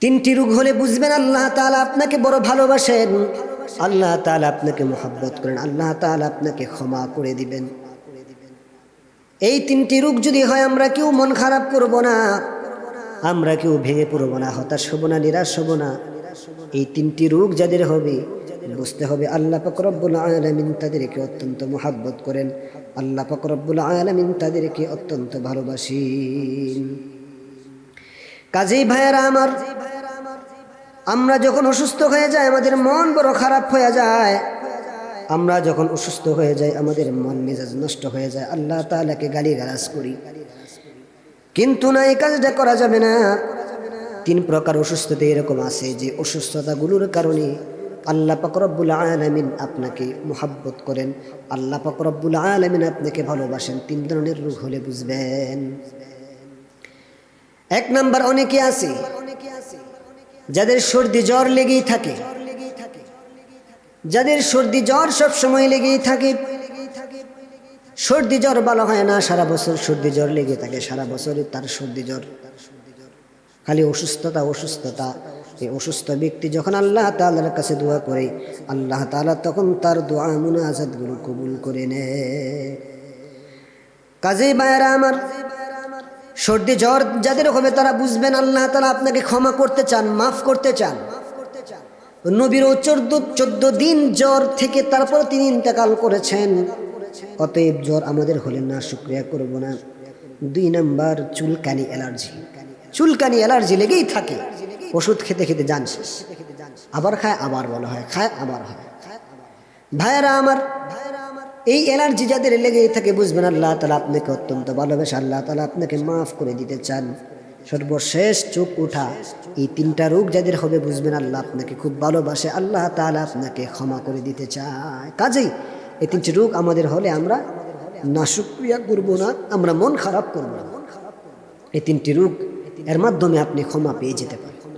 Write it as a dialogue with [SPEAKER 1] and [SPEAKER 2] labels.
[SPEAKER 1] তিনটি রোগ হলে বুঝবেন আল্লাহ তালা আপনাকে বড় ভালোবাসেন। আল্লাহ তাআলা আপনাকে মোহাব্বত করেন। আল্লাহ তাআলা আপনাকে ক্ষমা করে দিবেন। এই তিনটি রোগ যদি হয়, আমরা কেউ মন খারাপ করব না। আমরা কেউ ভেঙে পড়ব না, হতাশ হব না, নিরাশ হব না। এই তিনটি রোগ যাদের হবে, বুঝতে হবে আল্লাহ ফকরব্বুল আলমিন তাদেরকে অত্যন্ত মোহাব্বত করেন। আল্লাহ ফকরব্বুল আলমিন তাদেরকে অত্যন্ত ভালোবাসেন। কাজেই ভাইয়েরা আমার আমরা যখন অসুস্থ হয়ে যাই, আমাদের মন বড় খারাপ হয়ে যায়। আমরা যখন অসুস্থ হয়ে যাই, আমাদের মন মেজাজ নষ্ট হয়ে যায়। আল্লাহ তাআলাকে গালি গালাজ করি। কিন্তু না, এই কাজটা করা যাবে না। তিন প্রকার অসুস্থতা এরকম আছে যে অসুস্থতাগুলোর কারণে আল্লাহ পাকরব্বুল আলমিন আপনাকে মোহাব্বত করেন। আল্লাহ পাকরব্বুল আলমিন আপনাকে ভালোবাসেন। তিন ধরনের রোগ হলে বুঝবেন। এক নাম্বার অনেকে আছে যাদের সর্দি জ্বর লেগেই থাকে, যাদের সর্দি জ্বর সব সময় লেগেই থাকে, সর্দি জ্বর ভালো হয় না, সারা বছর সর্দি জ্বর লেগে থাকে, সারা বছর তার সর্দি জ্বর। খালি অসুস্থতা অসুস্থতা। এই অসুস্থ ব্যক্তি যখন আল্লাহ তাআলার কাছে দোয়া করে, আল্লাহ তাআলা তখন তার দোয়া মুনাজাতগুলো কবুল করে নেয়। কাজেই বায়রা আমার সর্দি জ্বর যাদের হবে তারা বুঝবেন, আল্লাহ তালা আপনাকে ক্ষমা করতে চান, মাফ করতে চান। নবীরও চোদ্দ চোদ্দ দিন জ্বর থেকে তারপর তিনি ইন্তেকাল করেছেন। অতএব জ্বর আমাদের হলে না, শুক্রিয়া করব না। দুই নাম্বার, চুলকানি অ্যালার্জি। চুলকানি অ্যালার্জি লেগেই থাকে। ওষুধ খেতে খেতে যান শেষ। আবার খায়, আবার বলা হয়, খায়, আবার হয়। ভাইয়েরা আমার এই অ্যালার্জি যাদের লেগেই থাকে, বুঝবেন আল্লাহ তালা আপনাকে অত্যন্ত ভালোবাসে। আল্লাহ তালা আপনাকে মাফ করে দিতে চান। সর্বশেষ চোখ উঠা এই তিনটা রোগ যাদের হবে, বুঝবেন আল্লাহ আপনাকে খুব ভালোবাসে। আল্লাহ তালা আপনাকে ক্ষমা করে দিতে চায়। কাজেই এই তিনটি রোগ আমাদের হলে আমরা না সুক্রিয়া করব না, আমরা মন খারাপ করব না। এই তিনটি রোগ এর মাধ্যমে আপনি ক্ষমা পেয়ে যেতে পারেন।